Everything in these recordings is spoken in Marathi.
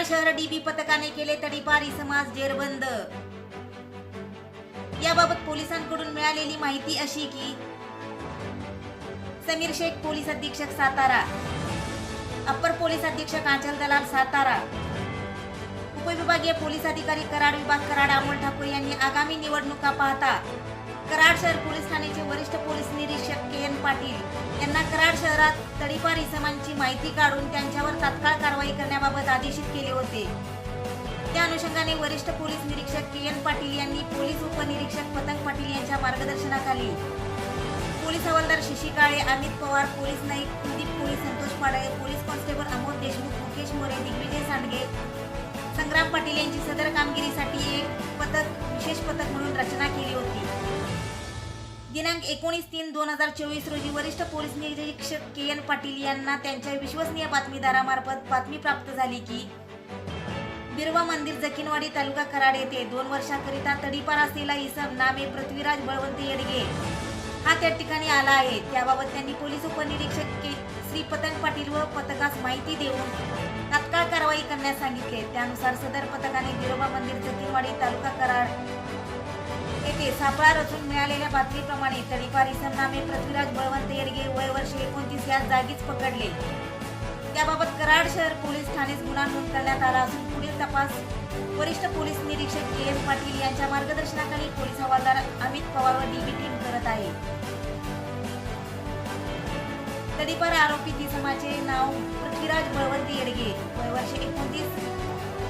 कराड शहर डीबी पथकाने केले तडीपारी समाज जेरबंद. याबाबत पोलिसांकडून मिळालेली माहिती अशी की समीर शेख पोलीस अधीक्षक सातारा अप्पर पोलीस अधीक्षक आंचल दलाल सातारा उपविभागीय पोलीस अधिकारी कराड विभाग कराड अमोल ठाकूर यांनी आगामी निवडणुका पाहता कराड शहर पोलीस ठाण्याचे वरिष्ठ पोलीस निरीक्षक के एन पाटील यांना कराड शहरात तडीपार इसमांची माहिती काढून त्यांच्यावर तात्काळ कारवाई करण्याबाबत आदेशित केले होते. त्या अनुषंगाने वरिष्ठ पोलीस निरीक्षक के एन पाटील यांनी पोलीस उपनिरीक्षक पतंग पाटील यांच्या मार्गदर्शनाखाली पोलीस हवालदार Shashi Kale Amit Pawar police Naik Kuldeep police Santosh Padale police constable Amol Deshmukh Mukesh More Digvijay Sandge Sangram Patil यांची सदर कामगिरीसाठी एक पथक विशेष पथक म्हणून रचना केली होती. दिनांक एकोणीस तीन दोन हजार चोवीस रोजी वरिष्ठ पोलीस निरीक्षक के एन पाटील यांना त्यांच्या विश्वसनीय बातमीदारामार्फत बातमी प्राप्त झाली की बिरवा मंदिर जकिनवाडी तालुका कराड येथे दोन वर्षाकरिता तडीपार असलेला इसम नामे पृथ्वीराज बळवंत येडगे हा त्या ठिकाणी आला आहे. त्याबाबत त्यांनी पोलीस उपनिरीक्षक के श्री पतंग पाटील व पथकास माहिती देऊन तात्काळ कारवाई करण्यास सांगितले. त्यानुसार सदर पथकाने बिरोबा मंदिर जतीनवाडी तालुका कराड येथे सापळा रचून मिळालेल्या बातमीप्रमाणे तडीपार सन्नामे पृथ्वीराज बळवंत येडगे वय वर्ष एकोणतीस या जागीच पकडले. त्याबाबत कराड शहर पोलीस ठाणेच गुन्हा नोंद करण्यात आला असून पुढील तपास वरिष्ठ पोलीस निरीक्षक के एस पाटील यांच्या मार्गदर्शनाखाली पोलीस हवालदार अमित पवार व डीबी टीम करत आहे. तडीपार आरोपी इसमाचे नाव पृथ्वीराज बळवंत येडगे वय वर्ष एकोणतीस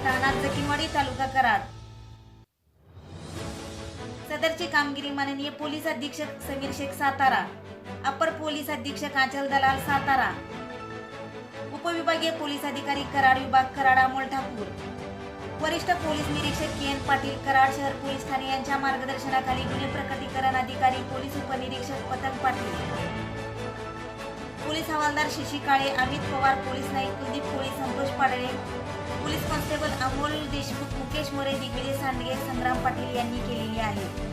राहणार जकीवाडी तालुका कराड. सदरची कामगिरी माननीय पोलीस अधीक्षक समीर शेख सातारा अपर पोलीस अधीक्षक आंचल दलाल सातारा उपविभागीय पोलीस अधिकारी कराड विभाग कराड अमोल ठाकूर वरिष्ठ पोलीस निरीक्षक के एन पाटील कराड शहर पोलीस ठाणे यांच्या मार्गदर्शनाखाली गुन्हे प्रकटीकरण अधिकारी पोलीस उपनिरीक्षक पतंग पाटील. पोलीस हवालदार Shashi Kale Amit Pawar police Naik Kuldeep Koli Santosh Padale police constable Amol Deshmukh Mukesh More Digvijay Sandge Sangram Patil यांनी केलेली आहे.